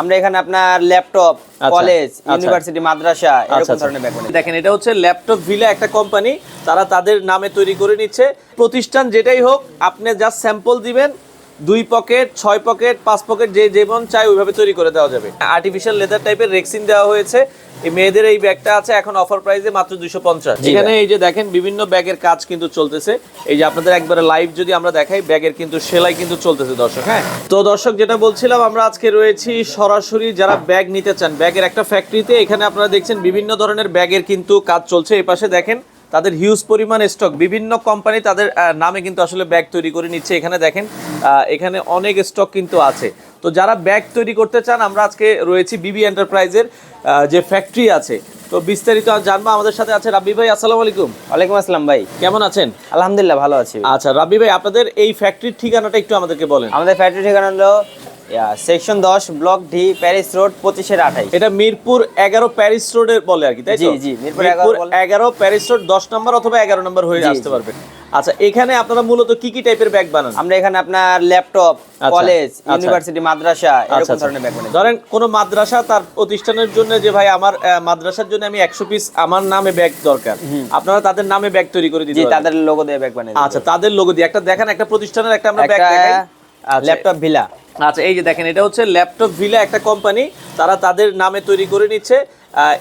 আমরা এখানে আপনার ল্যাপটপ আচ্ছা, কলেজ আচ্ছা। ইউনিভার্সিটি মাদ্রাসা আচ্ছা, এরকম। ধরনের ব্যাগ দেখেন এটা হচ্ছে ল্যাপটপ ভিলা একটা কোম্পানি তারা তাদের নামে তৈরি করে নিচ্ছে প্রতিষ্ঠান যেটাই হোক আপনি জাস্ট স্যাম্পল দিবেন দুই পকেট ছয় পকেট পাঁচ পকেট যে যেমন চাই ওইভাবে তৈরি করে দেওয়া যাবে। আর্টিফিশিয়াল লেদার টাইপের রেক্সিন দেওয়া হয়েছে। এই মেয়েদের এই ব্যাগটা আছে এখন অফার প্রাইসে মাত্র দুশো পঞ্চাশ। এখানে এই যে দেখেন বিভিন্ন ব্যাগের কাজ কিন্তু চলতেছে। এই যে আপনাদের একবারে লাইভ যদি আমরা দেখাই ব্যাগের কিন্তু সেলাই কিন্তু চলতেছে দর্শক হ্যাঁ? তো দর্শক যেটা বলছিলাম আমরা আজকে রয়েছি সরাসরি যারা ব্যাগ নিতে চান ব্যাগের একটা ফ্যাক্টরিতে এখানে আপনারা দেখছেন বিভিন্ন ধরনের ব্যাগের কিন্তু কাজ চলছে। এই পাশে দেখেন তাদের হিউজ পরিমাণ স্টক বিভিন্ন কোম্পানি তাদের নামে কিন্তু আসলে ব্যাগ তৈরি করে নিচ্ছে। এখানে দেখেন এখানে অনেক স্টক কিন্তু আছে। তো যারা ব্যাগ তৈরি করতে চান আমরা আজকে রয়েছি বিবি এন্টারপ্রাইজের যে ফ্যাক্টরি আছে। তো বিস্তারিত জানব আমাদের সাথে আছে রাব্বি ভাই আসসালামু আলাইকুম। ওয়ালাইকুম আসসালাম ভাই। কেমন আছেন? আলহামদুলিল্লাহ ভালো আছি। আচ্ছা রাব্বি ভাই আপনাদের এই ফ্যাক্টরির ঠিকানাটা একটু আমাদেরকে বলেন। আমাদের ফ্যাক্টরি ঠিকানা হলো সেকশন দশ ব্লক ডি প্যারিস রোড পঁচিশের আঠাইশ। এটা মিরপুর এগারো প্যারিস রোডে বলে আর কি তাই তো? জি, জি, মিরপুর মিরপুর 11 এগারো প্যারিস রোড দশ নম্বর অথবা এগারো নম্বর হয়ে আসতে। পারবেন আচ্ছা এখানে আপনারা মূলত কি কি টাইপের ব্যাগ বানান? আমরা এখানে আপনার ল্যাপটপ কলেজ। ইউনিভার্সিটি মাদ্রাসা আচ্ছা, এরকম আচ্ছা। ধরনের ব্যাগ বানাই। ধরেন কোন মাদ্রাসা তার প্রতিষ্ঠানের জন্য যে ভাই আমার মাদ্রাসার জন্য আমি একশো পিস আমার নামে ব্যাগ দরকার। আপনারা তাদের নামে ব্যাগ তৈরি করে দিতে তাদের লোগো দিয়ে ব্যাগ বানাই আচ্ছা তাদের লোগো দিয়ে। একটা দেখেন একটা প্রতিষ্ঠানের একটা আমরা ব্যাগ দেখাই। ল্যাপটপ ভিলা আচ্ছা এই যে দেখেন এটা হচ্ছে ল্যাপটপ ভিলা একটা কোম্পানি। তারা তাদের নামে তৈরি করে নিচ্ছে।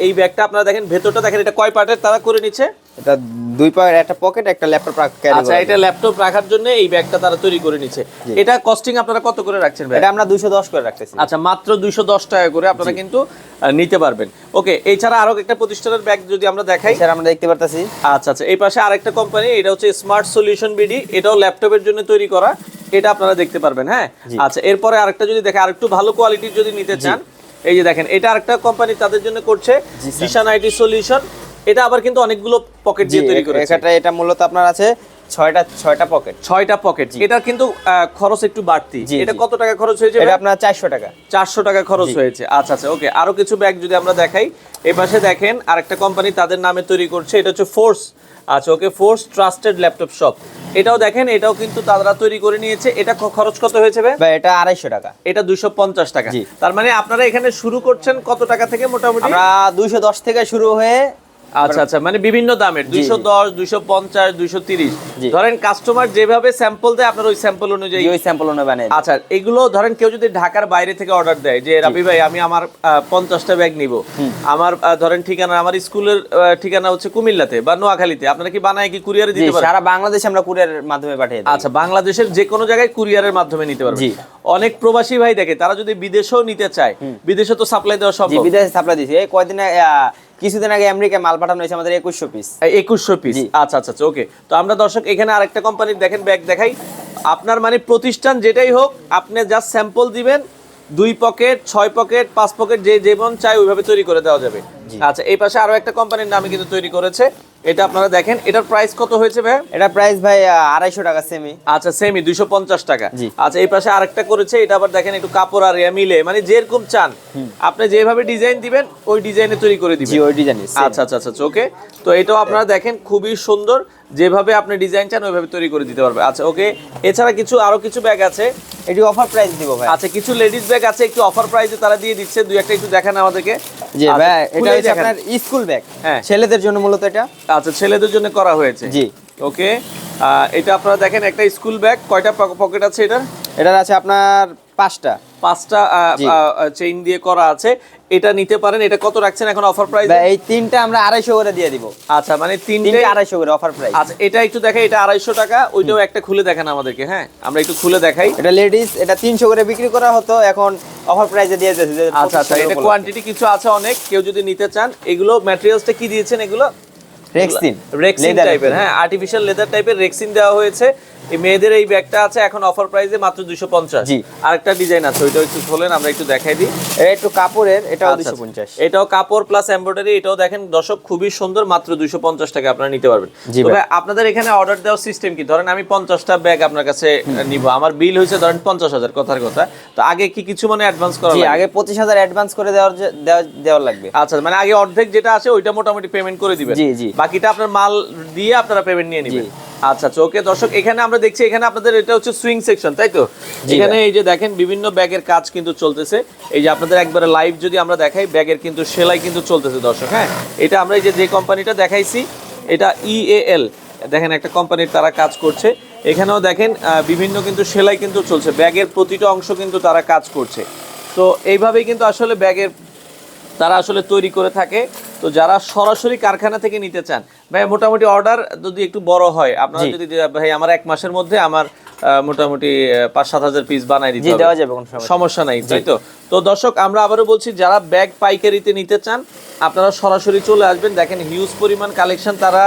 এই ব্যাগটা আপনারা দেখেন ভেতরটা দেখেন এটা কয় পার্টের তারা করে নিচ্ছে? এটা দুই পকেট একটা পকেট একটা ল্যাপটপ ক্যারি আচ্ছা এটা ল্যাপটপ রাখার জন্য এই ব্যাগটা তারা তৈরি করে নিচ্ছে। এটা কস্টিং আপনারা কত করে রাখছেন ভাই? এটা আমরা 210 করে রাখতেছি। আচ্ছা মাত্র দুইশো দশ টাকা করে আপনারা কিন্তু নিতে পারবেন। ওকে এছাড়া আরও একটা প্রতিষ্ঠানের ব্যাগ যদি আমরা দেখাই। স্যার আমরা দেখতে পারতাছি। আচ্ছা আচ্ছা এই পাশে আরেকটা কোম্পানি এটা হচ্ছে স্মার্ট সলিউশন বিডি এটাও ল্যাপটপের জন্য তৈরি করা। এটা আপনারা দেখতে পারবেন হ্যাঁ? আচ্ছা এরপরে আরেকটা যদি দেখে আরেকটু ভালো কোয়ালিটির যদি নিতে চান এই যে দেখেন এটা আরেকটা কোম্পানি তাদের জন্য করছে জিশান আইটি সলিউশন এটা আবার কিন্তু অনেকগুলো পকেট দিয়ে তৈরি করেছে। এটা এটা মূলত আপনার আছে ছয়টা ছয়টা পকেট ছয়টা পকেট এটা কিন্তু খরচ একটু বাড়তি। এটা কত টাকা খরচ হয়েছে এটা আপনার 400 টাকা। চারশো টাকা খরচ হয়েছে। আচ্ছা আচ্ছা ওকে আরও কিছু ব্যাগ যদি আমরা দেখাই পাশে দেখেন আরেকটা কোম্পানি তাদের নামে তৈরি করছে এটা হচ্ছে ফোর্স আচ্ছা okay force trusted laptop shop এটাও দেখেন এটাও কিন্তু তারা তৈরি করে নিয়েছে। এটা খরচ কত হয়েছে ভাই? এটা 250 টাকা। এটা দুইশো পঞ্চাশ টাকা। তার মানে আপনারা এখানে শুরু করছেন কত টাকা থেকে মোটামুটি? আমরা 210 থেকে শুরু হয়ে আচ্ছা আচ্ছা মানে বিভিন্ন দামের। দুইশো দশ দুইশো পঞ্চাশ দুইশো তিরিশ। ধরেন কাস্টমার যেভাবে স্যাম্পল দেয় আপনার ওই স্যাম্পল অনুযায়ী ওই স্যাম্পল অনুযায়ী আচ্ছা এগুলো ধরেন কেউ যদি ঢাকার বাইরে থেকে অর্ডার দেয় যে রাবি ভাই আমি আমার পঞ্চাশটা ব্যাগ নিব। আমার ধরেন ঠিকানা আমার স্কুলের ঠিকানা হচ্ছে কুমিল্লাতে বা নোয়াখালীতে। আপনারা কি বানায় কি কুরিয়ারে দিতে পারেন সারা বাংলাদেশে আমরা কুরিয়ারের মাধ্যমে পাঠিয়ে আচ্ছা বাংলাদেশের যে কোনো জায়গায় কুরিয়ারের মাধ্যমে নিতে পারবে জি। অনেক প্রবাসী ভাই দেখে তারা যদি বিদেশেও নিতে চায় বিদেশে তো সাপ্লাই দেওয়া সম্ভব। বিদেশে সাপ্লাই দিছি এই কয়দিন কিছুদিন আগে আমেরিকায় মাল পাঠানো হয়েছে আমাদের একুশশো পিস একুশশো পিস আচ্ছা আচ্ছা আচ্ছা ওকে তো আমরা দর্শক এখানে আরেকটা কোম্পানির দেখেন ব্যাগ দেখাই। আপনার মানে প্রতিষ্ঠান যেটাই হোক আপনি জাস্ট স্যাম্পল দিবেন দুই পকেট ছয় পকেট পাঁচ পকেট যে যেমন চাই ওইভাবে তৈরি করে দেওয়া যাবে। আচ্ছা এই পাশে আরও একটা কোম্পানির নামে কিন্তু তৈরি করেছে। এটা আপনারা দেখেন এটার প্রাইস কত হয়েছে ভাই? এটা প্রাইস ভাই আড়াইশো টাকা সেমি আচ্ছা সেমি দুইশো পঞ্চাশ টাকা। আচ্ছা এই পাশে আরেকটা করেছে এটা আবার দেখেন একটু কাপড় আর মিলে মানে যেরকম চান। আপনি যেভাবে ডিজাইন দিবেন ওই ডিজাইনে তৈরি করে দিবেন। ওই ডিজাইন আচ্ছা আচ্ছা আচ্ছা ওকে তো এটাও আপনারা দেখেন খুবই সুন্দর যেভাবে আপনি ডিজাইন চান ওইভাবে তৈরি করে দিতে পারবে। আচ্ছা ওকে এছাড়া কিছু আরও কিছু ব্যাগ আছে? এটি অফার প্রাইস দিব ভাই। আচ্ছা কিছু লেডিস ব্যাগ আছে একটু অফার প্রাইসে তারা দিয়ে দিচ্ছে দুই একটা একটু দেখান আমাদেরকে। জি আচ্ছা, ভাই এটা হচ্ছে আপনার স্কুল ব্যাগ। হ্যাঁ। ছেলেদের জন্য মূলত এটা? আচ্ছা ছেলেদের জন্য করা হয়েছে। জি। ওকে এটা আপনারা দেখেন একটা স্কুল ব্যাগ। কয়টা পকেট আছে এটা এটার আছে আপনার পাঁচটা। পাঁচটা চেইন দিয়ে করা আছে। এটা নিতে পারেন। এটা কত রাখছেন এখন অফার প্রাইস এই তিনটা আমরা আড়াইশো করে দিয়ে দিব। আচ্ছা মানে তিনটে আড়াইশো করে অফার প্রাইস আচ্ছা এটা একটু দেখাই এটা আড়াইশো টাকা ওইটাও একটা খুলে দেখেন আমাদেরকে হ্যাঁ? আমরা একটু খুলে দেখাই। এটা লেডিস এটা তিনশো করে বিক্রি করা হতো এখন অফার প্রাইসে দিয়ে দিয়েছে আচ্ছা আচ্ছা এটা কোয়ান্টিটি কিছু আছে অনেক কেউ যদি নিতে চান এগুলো ম্যাটেরিয়ালসটা কি দিয়েছেন এগুলো? রেক্সিন রেক্সিন টাইপের হ্যাঁ আর্টিফিশিয়াল লেদার টাইপের রেক্সিন দেওয়া হয়েছে। এই মেয়েদের এই ব্যাগটা আছে এখন অফার প্রাইসে মাত্র দুশো পঞ্চাশ। জি। আরেকটা ডিজাইন আছে ওইটাও একটু খোলেন আমরা একটু দেখাই দিই। এটা একটু কাপড়ের এটাও আচ্ছা, দুশো পঞ্চাশ। এটাও কাপড় প্লাস এমব্রয়ডারি এটাও দেখেন দর্শক খুবই সুন্দর মাত্র দুইশো পঞ্চাশ টাকা আপনারা নিতে পারবেন। তবে আপনাদের এখানে অর্ডার দেওয়ার সিস্টেম কি? ধরেন আমি পঞ্চাশটা ব্যাগ আপনার কাছে নিব। আমার বিল হয়েছে ধরেন পঞ্চাশ হাজার কথার কথা। তো আগে কি কিছু মানে অ্যাডভান্স করা জি লাগে? আগে পঁচিশ হাজার অ্যাডভান্স করে দেওয়ার দেওয়া দেওয়ার লাগবে। আচ্ছা মানে আগে অর্ধেক যেটা আছে ওইটা মোটামুটি পেমেন্ট করে দিবেন। জি, জি। বাকিটা আপনার মাল দিয়ে আপনারা পেমেন্ট নিয়ে নেবেন। আচ্ছা আচ্ছা ওকে দর্শক এখানে আমরা দেখছি এখানে আপনাদের এটা হচ্ছে সুইং সেকশন তাই তো? এখানে এই যে দেখেন বিভিন্ন ব্যাগের কাজ কিন্তু চলতেছে। এই যে আপনাদের একবারে লাইভ যদি আমরা দেখাই ব্যাগের কিন্তু সেলাই কিন্তু চলতেছে দর্শক হ্যাঁ? এটা আমরা এই যে যে কোম্পানিটা দেখাইছি এটা ইএএল দেখেন একটা কোম্পানির তারা কাজ করছে। এখানেও দেখেন আহ, বিভিন্ন কিন্তু সেলাই কিন্তু চলছে ব্যাগের প্রতিটা অংশ কিন্তু তারা কাজ করছে। তো এইভাবেই কিন্তু আসলে ব্যাগের তারা আসলে তৈরি করে থাকে। তো যারা সরাসরি কারখানা থেকে নিতে চান ভাই মোটামুটি অর্ডার যদি একটু বড় হয় আপনারা যদি ভাই আমার এক মাসের মধ্যে আমার মোটামুটি পাঁচ সাত হাজার পিস বানাই দিতে দেওয়া যাবে সমস্যা নাই। তাই তো? তো দর্শক আমরা আবারও বলছি যারা ব্যাগ পাইকারিতে নিতে চান আপনারা সরাসরি চলে আসবেন। দেখেন হিউজ পরিমাণ কালেকশন তারা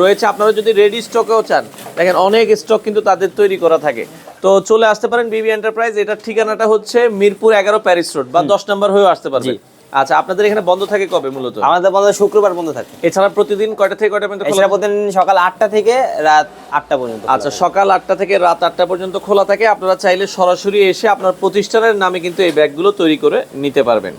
রয়েছে। আপনারা যদি রেডি স্টকেও চান দেখেন অনেক স্টক কিন্তু তাদের তৈরি করা থাকে। তো চলে আসতে পারেন বিবি এন্টারপ্রাইজ এটার ঠিকানাটা হচ্ছে মিরপুর এগারো প্যারিস রোড বা দশ নম্বর হয়েও আসতে পারবেন। আচ্ছা আপনাদের এখানে বন্ধ থাকে কবে মূলত? আমাদের বন্ধ শুক্রবার বন্ধ থাকে। এছাড়া প্রতিদিন কয়টা থেকে কয়টা পর্যন্ত খোলা প্রতিদিন সকাল আটটা থেকে রাত আটটা পর্যন্ত আচ্ছা সকাল আটটা থেকে রাত আটটা পর্যন্ত খোলা থাকে। আপনারা চাইলে সরাসরি এসে আপনার প্রতিষ্ঠানের নামে কিন্তু এই ব্যাগগুলো তৈরি করে নিতে পারবেন।